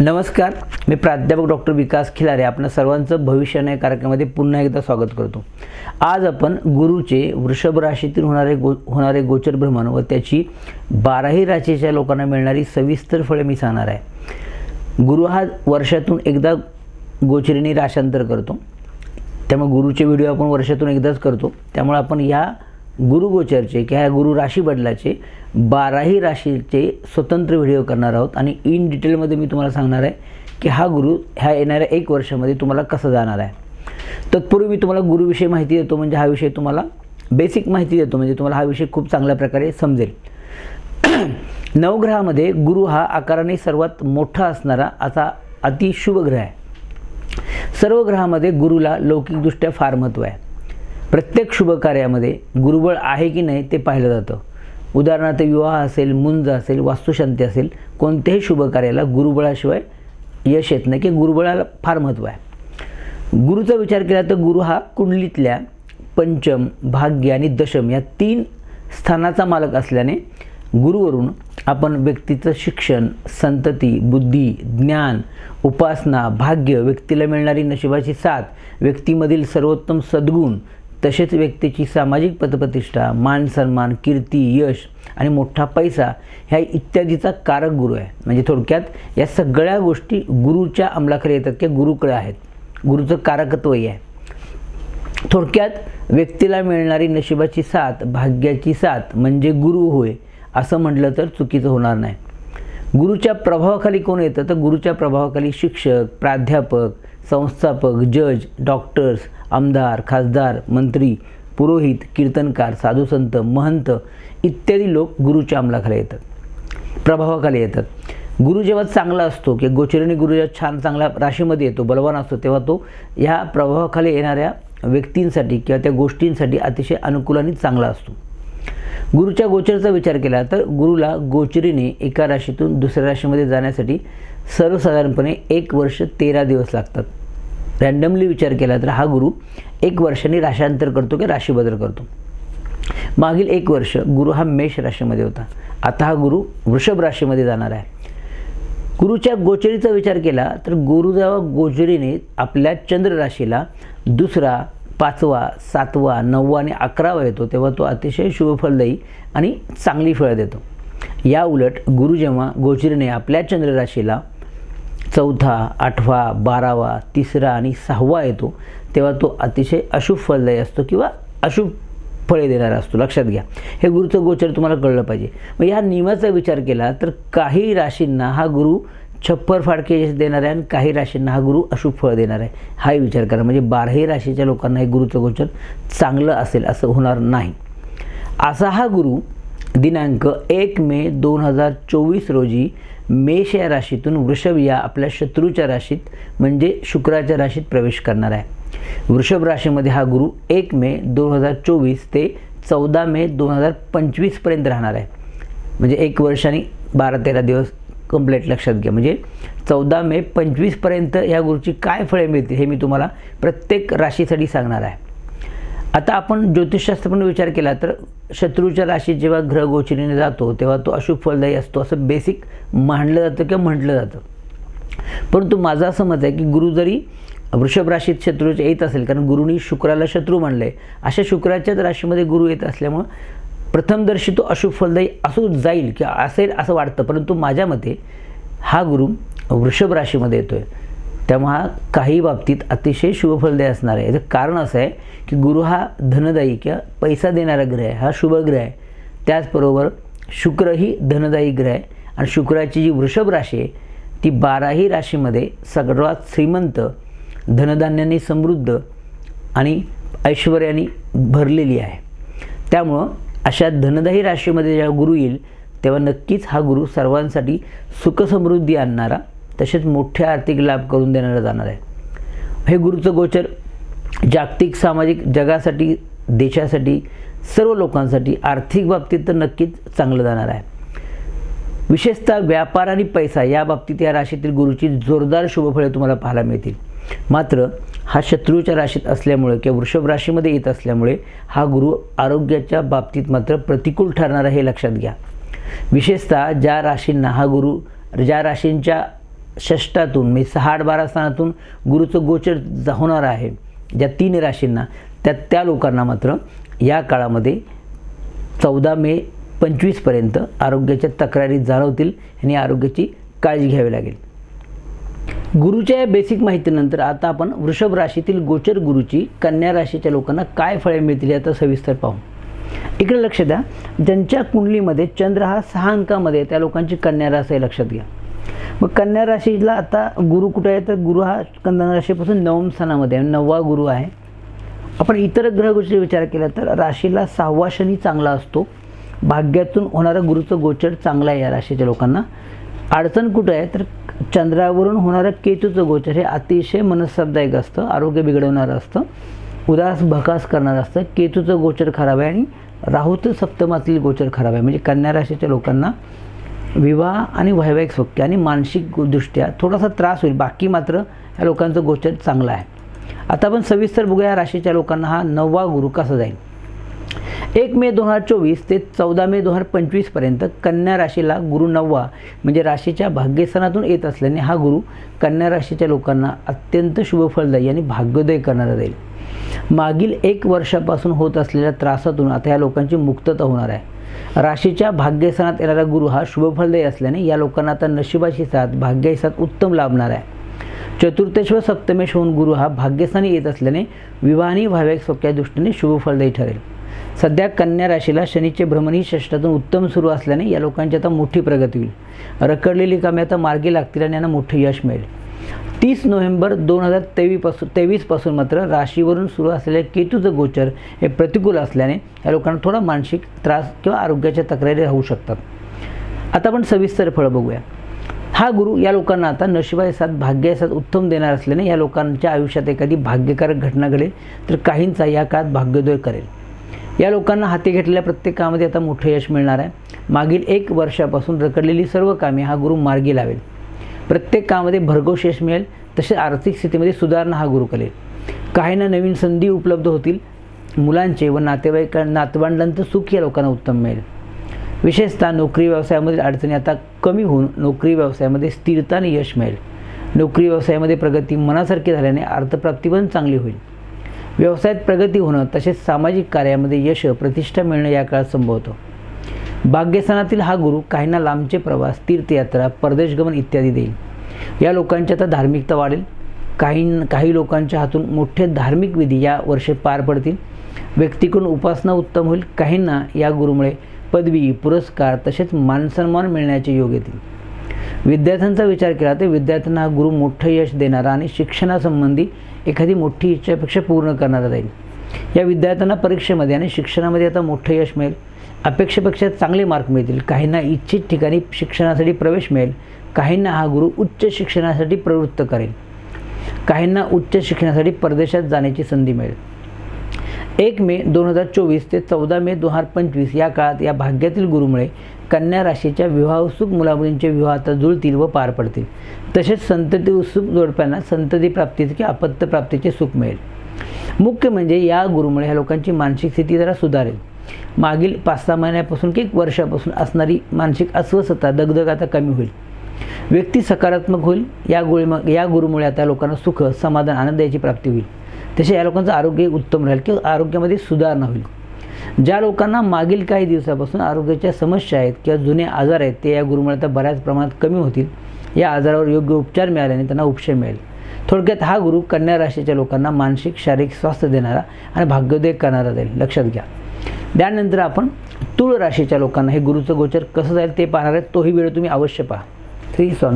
नमस्कार मी प्राध्यापक डॉक्टर विकास खिलारे आपण सर्वांचं भविष्य या कार्यक्रमामध्ये पुन्हा एकदा स्वागत करतो. आज आपण गुरुचे वृषभ राशीतील होणारे गो होणारे गोचर भ्रमण व त्याची बाराही राशीच्या लोकांना मिळणारी सविस्तर फळे मी सांगणार आहे. गुरु हा वर्षातून एकदा गोचरीने राशांतर करतो. त्यामुळे गुरुचे व्हिडिओ आपण वर्षातून एकदाच करतो. त्यामुळे आपण ह्या गुरुगोचरचे किंवा ह्या गुरु राशी बदलाचे बाराही राशीचे स्वतंत्र व्हिडिओ करणार आहोत. आणि इन डिटेलमध्ये मी तुम्हाला सांगणार आहे की हा गुरु ह्या येणाऱ्या एक वर्षामध्ये तुम्हाला कसा जाणार आहे. तत्पूर्वी मी तुम्हाला गुरुविषयी माहिती देतो म्हणजे हा विषय तुम्हाला बेसिक माहिती देतो म्हणजे तुम्हाला हा विषय खूप चांगल्या प्रकारे समजेल. नवग्रहामध्ये गुरु हा आकाराने सर्वात मोठा असणारा असा अतिशुभ ग्रह आहे. सर्व ग्रहामध्ये गुरुला लौकिकदृष्ट्या फार महत्त्व आहे. प्रत्येक शुभ कार्यामध्ये गुरुबळ आहे की नाही ते पाहिलं जातं. उदाहरणार्थ विवाह असेल मुंज असेल वास्तुशांती असेल कोणत्याही शुभ कार्याला गुरुबळाशिवाय यश येत नाही की गुरुबळाला फार महत्त्व आहे. गुरुचा विचार केला तर गुरु हा कुंडलीतल्या पंचम भाग्य आणि दशम या तीन स्थानाचा मालक असल्याने गुरुवरून आपण व्यक्तीचं शिक्षण संतती बुद्धी ज्ञान उपासना भाग्य व्यक्तीला मिळणारी नशिबाची साथ व्यक्तीमधील सर्वोत्तम सद्गुण तसेच व्यक्तीची सामाजिक पदप्रतिष्ठा मान सन्मान कीर्ती यश आणि मोठा पैसा ह्या इत्यादीचा कारक गुरु आहे. म्हणजे थोडक्यात या सगळ्या गोष्टी गुरुच्या अंमलाकडे येतात किंवा गुरुकडे आहेत. गुरुचं कारकत्वही आहे. थोडक्यात व्यक्तीला मिळणारी नशिबाची साथ भाग्याची साथ म्हणजे गुरु होय असं म्हटलं तर चुकीचं होणार नाही. गुरुच्या प्रभावाखाली कोण येतं? तर गुरुच्या प्रभावाखाली शिक्षक प्राध्यापक संस्थापक जज डॉक्टर्स आमदार खासदार मंत्री पुरोहित कीर्तनकार साधुसंत महंत इत्यादी लोक गुरुच्या अंमलाखाली येतात. प्रभावाखाली येतात. गुरु जेव्हा चांगला असतो की गोचरणी गुरु जेव्हा छान चांगल्या राशीमध्ये येतो बलवान असतो तेव्हा तो ह्या प्रभावाखाली येणाऱ्या व्यक्तींसाठी किंवा त्या गोष्टींसाठी अतिशय अनुकूल आणि चांगला असतो. गुरुच्या गोचरचा विचार केला तर गुरुला गोचरीने एका राशीतून दुसऱ्या राशीमध्ये जाण्यासाठी सर्वसाधारणपणे एक वर्ष तेरा दिवस लागतात. रॅन्डमली विचार केला तर हा गुरु एक वर्षाने राशांतर करतो की राशी बदल करतो. मागील एक वर्ष गुरु हा मेष राशीमध्ये होता. आता हा गुरु वृषभ राशीमध्ये जाणार आहे. गुरुच्या गोचरीचा विचार केला तर गुरु जेव्हा गोचरीने आपल्या चंद्र राशीला दुसरा पाचवा सातवा नववा आणि अकरावा येतो तेव्हा तो अतिशय शुभफलदायी आणि चांगली फळं देतो. या उलट गुरु जेव्हा गोचरीने आपल्या चंद्रराशीला चौथा आठवा बारावा तिसरा आणि सहावा येतो तेव्हा तो अतिशय अशुभ फलदायी असतो किंवा अशुभ फळे देणारा असतो. लक्षात घ्या. हे गुरुचं गोचर तुम्हाला कळलं पाहिजे. मग ह्या नियमाचा विचार केला तर काही राशींना हा गुरु छप्पर फाडके देणार आहे आणि काही राशींना हा गुरु अशुभ फळ देणार. आहे हाही विचार करा. म्हणजे बाराही राशीच्या लोकांना हे गुरुचं गोचर चांगलं असेल असं होणार नाही. असा हा गुरु दिनांक एक मे दोन हजार चोवीस रोजी मेष या राशीतून वृषभ या आपल्या शत्रूच्या राशीत म्हणजे शुक्राच्या राशीत प्रवेश करणार आहे. वृषभ राशीमध्ये हा गुरु एक मे दोन हजार चोवीस ते चौदा मे दोन हजार पंचवीसपर्यंत राहणार आहे. म्हणजे एक वर्षाने बारा तेरा दिवस कंप्लीट लक्षात घ्या. म्हणजे चौदा मे पंचवीसपर्यंत या गुरुची काय फळे मिळतील हे मी तुम्हाला प्रत्येक राशीसाठी सांगणार आहे. आता आपण ज्योतिषशास्त्र पण विचार केला तर शत्रूच्या राशीत जेव्हा ग्रह गोचरीने जातो तेव्हा तो अशुभ फलदायी असतो. असं बेसिक मांडलं जातं किंवा म्हटलं जातं. परंतु माझं असं मत आहे की गुरु जरी वृषभ राशीत शत्रूच्या येत असेल कारण गुरुनी शुक्राला शत्रू मानलं आहे अशा शुक्राच्याच राशीमध्ये गुरु येत असल्यामुळं प्रथमदर्शी तो अशुभ फलदायी असू जाईल किंवा असेल असं वाटतं. परंतु माझ्या मते हा गुरु वृषभ राशीमध्ये येतो आहे तेव्हा हा काही बाबतीत अतिशय शुभफलदायी असणार आहे. याचं कारण असं आहे की गुरु हा धनदायी किंवा पैसा देणारा ग्रह आहे हा शुभ ग्रह आहे. त्याचबरोबर शुक्र ही धनदायी ग्रह आहे. आणि शुक्राची जी वृषभ राशी आहे ती बाराही राशीमध्ये सर्वात श्रीमंत धनधान्याने समृद्ध आणि ऐश्वर्याने भरलेली आहे. त्यामुळं अशा धनदायी राशीमध्ये जेव्हा गुरु येईल तेव्हा नक्कीच हा गुरु सर्वांसाठी सुखसमृद्धी आणणारा तसेच मोठे आर्थिक लाभ करून देणारं जाणार आहे. हे गुरुचं गोचर जागतिक सामाजिक जगासाठी देशासाठी सर्व लोकांसाठी आर्थिक बाबतीत तर नक्कीच चांगलं जाणार आहे. विशेषतः व्यापार आणि पैसा या बाबतीत या राशीतील गुरुची जोरदार शुभफळे तुम्हाला पाहायला मिळतील. मात्र हा शत्रूच्या राशीत असल्यामुळे किंवा वृषभ राशीमध्ये येत असल्यामुळे हा गुरु आरोग्याच्या बाबतीत मात्र प्रतिकूल ठरणार आहे हे लक्षात घ्या. विशेषतः ज्या राशींना हा गुरु ज्या राशींच्या षष्टातून म्हणजे सहा आठ बारा स्थानातून गुरुचं गोचर जा- होणार आहे. ज्या तीन राशींना त्या त्या लोकांना मात्र या काळामध्ये चौदा मे पंचवीसपर्यंत आरोग्याच्या तक्रारी जाणवतील आणि आरोग्याची काळजी घ्यावी लागेल. गुरुच्या या बेसिक माहितीनंतर आता आपण वृषभ राशीतील गोचर गुरुची कन्या राशीच्या लोकांना काय फळे मिळतील याचा सविस्तर पाहू. इकडे लक्ष द्या. ज्यांच्या कुंडलीमध्ये चंद्र हा सहा अंकामध्ये त्या लोकांची कन्या राशी आहे लक्षात घ्या. मग कन्या राशीला आता गुरु कुठे आहे? तर गुरु हा कन्या राशीपासून नवम स्थानामध्ये आहे. नववा गुरु आहे. आपण इतर ग्रहगोचर विचार केला तर राशीला सहावा शनी चांगला असतो. भाग्यातून होणारा गुरुचं गोचर चांगला आहे या राशीच्या लोकांना. अडचण कुठं आहे? तर चंद्रावरून होणारं केतूचं गोचर हे अतिशय मनस्तापदायक असतं. आरोग्य बिघडवणारं असतं. उदास भकास करणारं असतं. केतूचं गोचर खराब आहे आणि राहूचं सप्तमातील गोचर खराब आहे. म्हणजे कन्या राशीच्या लोकांना विवाह आणि वैवाहिक सौख्य आणि मानसिक दृष्ट्या थोडासा त्रास होईल. बाकी मात्र या लोकांचं गोचर चांगलं आहे. आता आपण सविस्तर बघूया या राशीच्या लोकांना हा नववा गुरु कसा जाईल. एक मे दोन हजार चोवीस ते चौदा मे दोन हजार पंचवीसपर्यंत कन्या राशीला गुरु नववा म्हणजे राशीच्या भाग्यस्थानातून येत असल्याने हा गुरु कन्या राशीच्या लोकांना अत्यंत शुभफलदायी आणि भाग्योदय करणारा जाईल. मागील एक वर्षापासून होत असलेल्या त्रासातून आता या लोकांची मुक्तता होणार आहे. राशीच्या भाग्यस्थानात येणारा गुरु हा शुभफलदायी असल्याने या लोकांना आता नशिबाशी साथ भाग्याशी साथ उत्तम लाभणार आहे. चतुर्थेश व सप्तमेश होऊन गुरु हा भाग्यस्थानी येत असल्याने विवाहानी व्हावेक भाव्याक दृष्टीने शुभफलदायी ठरेल. सध्या कन्या राशीला शनीचे भ्रमणही षष्टातून उत्तम सुरू असल्याने या लोकांची आता मोठी प्रगती होईल. रखडलेली कामे आता मार्गी लागतील आणि यांना मोठं यश मिळेल. तीस नोव्हेंबर दोन हजार तेवीसपासून तेवीसपासून मात्र राशीवरून सुरू असलेले केतूचं गोचर हे प्रतिकूल असल्याने या लोकांना थोडा मानसिक त्रास किंवा आरोग्याच्या तक्रारी राहू शकतात. आता आपण सविस्तर फळं बघूया. हा गुरु या लोकांना आता नशिबाय साथ भाग्याय साथ उत्तम देणार असल्याने या लोकांच्या आयुष्यात एखादी भाग्यकारक घटना घडेल तर काहींचा या काळात भाग्योदय करेल. या लोकांना हाती घेतलेल्या प्रत्येक कामामध्ये आता मोठं यश मिळणार आहे. मागील एक वर्षापासून रखडलेली सर्व कामे हा गुरु मार्गी लावेल. प्रत्येक कामामध्ये भरघोस यश मिळेल तसेच आर्थिक स्थितीमध्ये सुधारणा हा गुरु करेल काहींना नवीन संधी उपलब्ध होतील. मुलांचे व नातेवाईक नातवंडांचं सुख या लोकांना उत्तम मिळेल. विशेषतः नोकरी व्यवसायामधील अडचणी आता कमी होऊन नोकरी व्यवसायामध्ये स्थिरता आणि यश मिळेल. नोकरी व्यवसायामध्ये प्रगती मनासारखी झाल्याने अर्थप्राप्ती पण चांगली होईल. व्यवसायात प्रगती होणं तसेच सामाजिक कार्यामध्ये यश प्रतिष्ठा मिळणं या काळात संभवतं भाग्यस्थानातील हा गुरु काहींना लांबचे प्रवास तीर्थयात्रा परदेशगमन इत्यादी देईल. या लोकांची आता धार्मिकता वाढेल. काही काही लोकांच्या हातून मोठे धार्मिक विधी या वर्षे पार पडतील. व्यक्तीकडून उपासना उत्तम होईल. काहींना या गुरुमुळे पदवी पुरस्कार तसेच मानसन्मान मिळण्याचे योग येतील. विद्यार्थ्यांचा विचार केला तर विद्यार्थ्यांना हा गुरु मोठं यश देणारा आणि शिक्षणासंबंधी एखादी मोठी इच्छापेक्षा पूर्ण करणारा जाईल या विद्यार्थ्यांना परीक्षेमध्ये आणि शिक्षणामध्ये आता मोठं यश मिळेल. अपेक्षेपेक्षा चांगले मार्क मिळतील. काहींना इच्छित ठिकाणी शिक्षणासाठी प्रवेश मिळेल. काहींना हा गुरु उच्च शिक्षणासाठी प्रवृत्त करेल. काहींना उच्च शिक्षणासाठी परदेशात जाण्याची संधी मिळेल. एक मे दोन हजार चोवीस ते चौदा मे दोन हजार पंचवीस या काळात या भाग्यातील गुरुमुळे कन्या राशीच्या विवाह उत्सुक मुलामुलींचे विवाह आता जुळतील व पार पडतील. तसेच संतती उत्सुक जोडप्यांना संतती प्राप्तीचे किंवा अपत्य प्राप्तीचे सुख मिळेल. मुख्य म्हणजे या गुरुमुळे ह्या लोकांची मानसिक स्थिती जरा सुधारेल. मागील पाच सहा महिन्यापासून की एक वर्षापासून असणारी मानसिक अस्वस्थता दगदग आता कमी होईल. व्यक्ती सकारात्मक होईल या गुळी या गुरुमुळे आता लोकांना सुख समाधान आनंद याची प्राप्ती होईल. तसे या लोकांचं आरोग्य उत्तम राहील किंवा आरोग्यामध्ये सुधारणा होईल. ज्या लोकांना मागील काही दिवसापासून आरोग्याच्या समस्या आहेत किंवा जुने आजार आहेत ते या गुरुमुळे आता बऱ्याच प्रमाणात कमी होतील. या आजारावर योग्य उपचार मिळाल्याने त्यांना उपशय मिळेल. थोडक्यात हा गुरु कन्या राशीच्या लोकांना मानसिक शारीरिक स्वास्थ्य देणारा आणि भाग्योदय करणारा जाईल. लक्षात घ्या. त्यानंतर आपण तुळ राशीच्या लोकांना हे गुरुचं गोचर कसं जाईल ते पाहणार आहे. तोही वेळ तुम्ही अवश्य पहा. श्री स्वामी